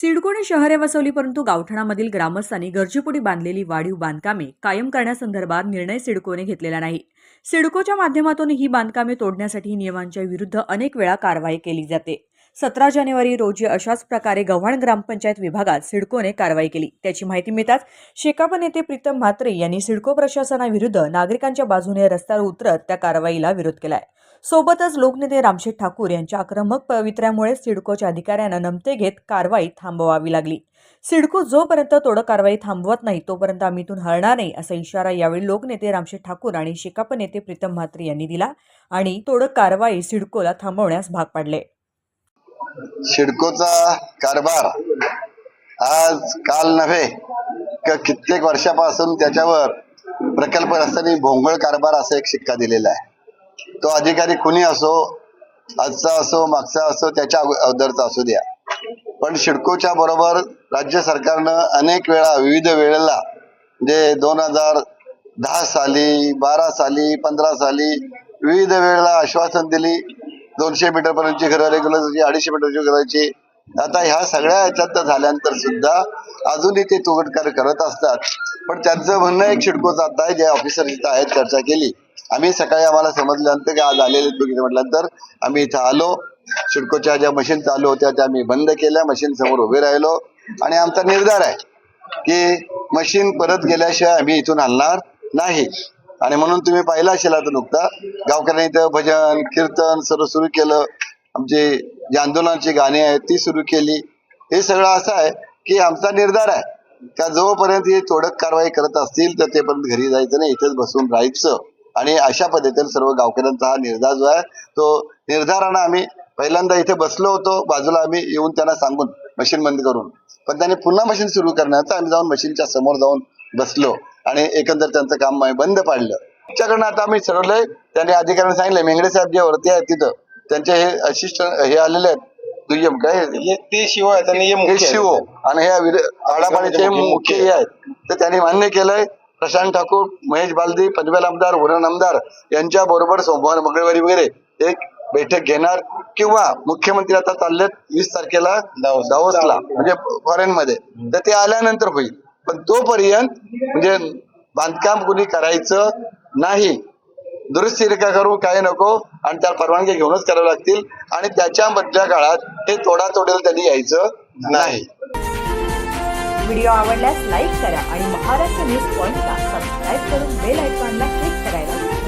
सिडकोने शहरे वसवली परंतु गावठाणामधील ग्रामस्थांनी गरजेपोटी बांधलेली वाढीव बांधकामे कायम करण्यासंदर्भात निर्णय सिडकोने घेतलेला नाही. सिडकोच्या माध्यमातून ही बांधकामे तोडण्यासाठी नियमांच्या विरुद्ध अनेक वेळा कारवाई केली जाते. सतरा जानेवारी रोजी अशाच प्रकारे गव्हाण ग्रामपंचायत विभागात सिडकोने कारवाई केली. त्याची माहिती मिळताच शेकाप नेते प्रीतम म्हात्रे यांनी सिडको प्रशासनाविरुद्ध नागरिकांच्या बाजूने रस्त्यावर उतरत त्या कारवाईला विरोध केलाय. सोबतच लोकनेते रामशेठ ठाकूर यांच्या आक्रमक पवित्र्यामुळे सिडकोच्या अधिकाऱ्यांना नमते घेत कारवाई थांबवावी लागली. सिडको जोपर्यंत तोडक कारवाई थांबवत नाही तोपर्यंत आम्ही इथून हलणार नाही असा इशारा यावेळी लोकनेते रामशेठ ठाकूर आणि शेकाप नेते प्रीतम म्हात्रे यांनी दिला आणि तोडक कारवाई सिडकोला थांबवण्यास भाग पाडले. सिडकोचा कारभार आज काल नव्हे कित्येक वर्षापासून त्याच्यावर प्रकल्प रस्त्याने भोंगळ कारभार असा एक शिक्का दिलेला आहे. तो अधिकारी कुणी असो आजचा असो मागचा असो त्याच्या अगोदरचा असू द्या. पण सिडकोच्या बरोबर राज्य सरकारनं अनेक वेळा विविध वेळेला म्हणजे दोन हजार दहा साली बारा साली पंधरा साली विविध वेळेला आश्वासन दिली दोनशे मीटर पर्यंतची घरं रेग्युलरची अडीचशे मीटरची घराची आता ह्या सगळ्या ह्याच्यात झाल्यानंतर सुद्धा अजूनही ते तुगटकार करत असतात. पण त्यांचं म्हणणं एक शिडकोचं आता आहे जे ऑफिसर इथं आहेत चर्चा केली. आम्ही सकाळी आम्हाला समजल्यानंतर की आज आलेले बघितलं म्हटल्यानंतर आम्ही इथं आलो. सिडकोच्या ज्या मशीन चालू होत्या त्या आम्ही बंद केल्या. मशीन समोर उभे राहिलो. आणि आमचा निर्धार आहे की मशीन परत गेल्याशिवाय आम्ही इथून हलणार नाही. आणि म्हणून तुम्ही पाहिला असेल आता नुकता गावकऱ्यांनी इथं भजन कीर्तन सर्व सुरू केलं. आमचे जे आंदोलनाची गाणी आहेत ती सुरू केली. हे सगळं असं आहे की आमचा निर्धार आहे. का जोपर्यंत हे तोडक कारवाई करत असतील तर ते पर्यंत घरी जायचं नाही. इथेच बसून राहायचं. आणि अशा पद्धतीने सर्व गावकऱ्यांचा हा निर्धार जो आहे तो निर्धारानं आम्ही पहिल्यांदा इथे बसलो होतो. बाजूला आम्ही येऊन त्यांना सांगून मशीन बंद करून. पण त्यांनी पुन्हा मशीन सुरू करण्याचं आम्ही जाऊन मशीनच्या समोर जाऊन बसलो आणि एकंदर त्यांचं काम बंद पाडलं. त्याच्याकडनं आता आम्ही ठरवलंय त्यांनी अधिकाऱ्यांनी सांगितलं मेंगडे साहेब जे वरती आहेत तिथं त्यांचे हे असिस्टंट हे आलेले आहेत. दुय्यम काय ते शिव आहेत आणि हे आडापाडीचे मुख्य हे आहेत. तर त्यांनी मान्य केलंय प्रशांत ठाकूर महेश बालदी पनवेल आमदार उरण आमदार यांच्या बरोबर सोमवार मंगळवारी वगैरे एक बैठक घेणार किंवा मुख्यमंत्री आता चाललेत वीस तारखेला दावोस. दावोसला म्हणजे फॉरेन मध्ये. तर ते आल्यानंतर होईल. पण तोपर्यंत म्हणजे बांधकाम कुणी करायचं नाही. दुरुस्ती रेखा करू काय नको आणि त्या परवानगी घेऊनच कराव्या लागतील. आणि त्याच्या मधल्या काळात हे तोडा तोडेल त्यांनी यायचं नाही. व्हिडिओ आवडल्यास लाईक करा आणि महाराष्ट्र न्यूज पॉइंटला सबस्क्राईब करून बेल आयकॉनला क्लिक करायला